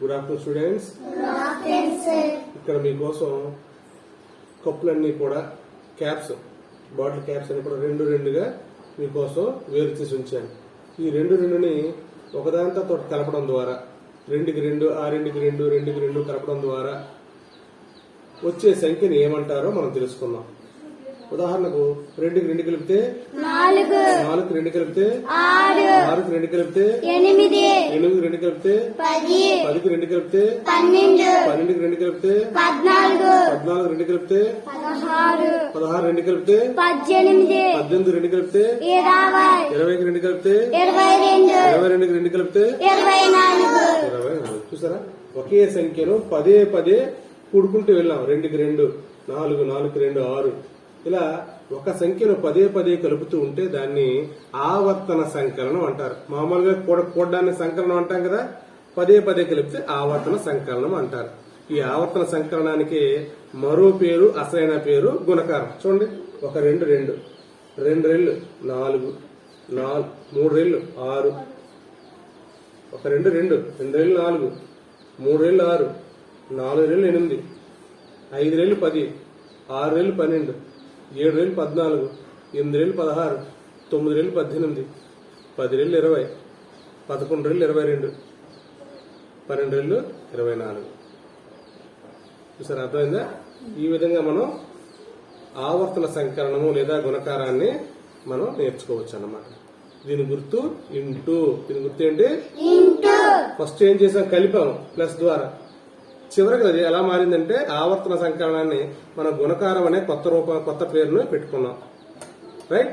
Good afternoon students ఇక్కడ మీకోసం కప్పులన్నీ కూడా క్యాప్స్ బాటిల్ క్యాప్స్ అని కూడా రెండు రెండుగా మీకోసం వేరు చేసి ఉంచాను. ఈ రెండు రెండుని ఒకదాంతో తోటి కలపడం ద్వారా రెండుకి రెండు ఆ రెండుకి రెండు రెండుకి రెండు కలపడం ద్వారా వచ్చే సంఖ్యని ఏమంటారో మనం తెలుసుకుందాం. ఉదాహరణకు రెండుకి రెండు కలిపితే నాలుగు నాలుగు రెండు కలిపితే ఆరు ఆరుకి రెండు కలిపితే ఎనిమిది ఎనిమిది రెండు కలిపితే పది పదికి రెండు కలిపితే పన్నెండు పన్నెండుకి రెండు కలిపితే పద్నాలుగు పద్నాలుగు రెండు కలిపితే పదహారు పదహారు రెండు కలిపితే పద్దెనిమిది పద్దెనిమిది రెండు కలిపితే ఇరవై ఇరవైకి రెండు కలిపితే ఇరవై రెండు ఇరవై రెండుకి రెండు కలిపితే ఇరవై నాలుగు ఇరవై నాలుగు చూసారా ఒకే సంఖ్యను పదే పదే కూడుకుంటూ వెళ్ళాం రెండుకి రెండు నాలుగు నాలుగుకి రెండు ఆరు ఇలా ఒక సంఖ్యను పదే పదే కలుపుతూ ఉంటే దాన్ని ఆవర్తన సంకలనం అంటారు. మామూలుగా కూడ కూడడాన్ని సంకలనం అంటాం కదా? పదే పదే కలిపితే ఆవర్తన సంకలనం అంటారు. ఈ ఆవర్తన సంకలనానికి మరో పేరు అసలైన పేరు గుణకారం. చూడండి. ఒక రెండు రెండు. రెండు రెళ్ళు నాలుగు నాలుగు మూడు రెళ్ళు ఆరు. ఒక రెండు రెండు రెండు రెళ్ళు నాలుగు. మూడు రెళ్ళు ఆరు. నాలుగు రెళ్ళు ఎనిమిది. ఐదు రెళ్ళు పది. ఆరు రెళ్ళు పన్నెండు. ఏడు రెళ్ళు పద్నాలుగు ఎనిమిది రెళ్ళు పదహారు తొమ్మిది రెళ్ళు పద్దెనిమిది పది రెళ్ళు ఇరవై పదకొండు రెళ్ళు ఇరవై రెండు పన్నెండు రెళ్ళు ఇరవై నాలుగు చూసారు అర్థమైందా? ఈ విధంగా మనం ఆవర్తన సంకలనము లేదా గుణకారాన్ని మనం నేర్చుకోవచ్చు అన్నమాట దీని గుర్తు ఇంటూ. దీని గుర్తు ఏంటి? ఫస్ట్ ఏం చేసాం? కలిపాము ప్లస్ ద్వారా. చివరికి అది ఎలా మారిందంటే ఆవర్తన సంకలనాన్ని మన గుణకారం అనే కొత్త రూపం కొత్త పేరును పెట్టుకున్నాం. రైట్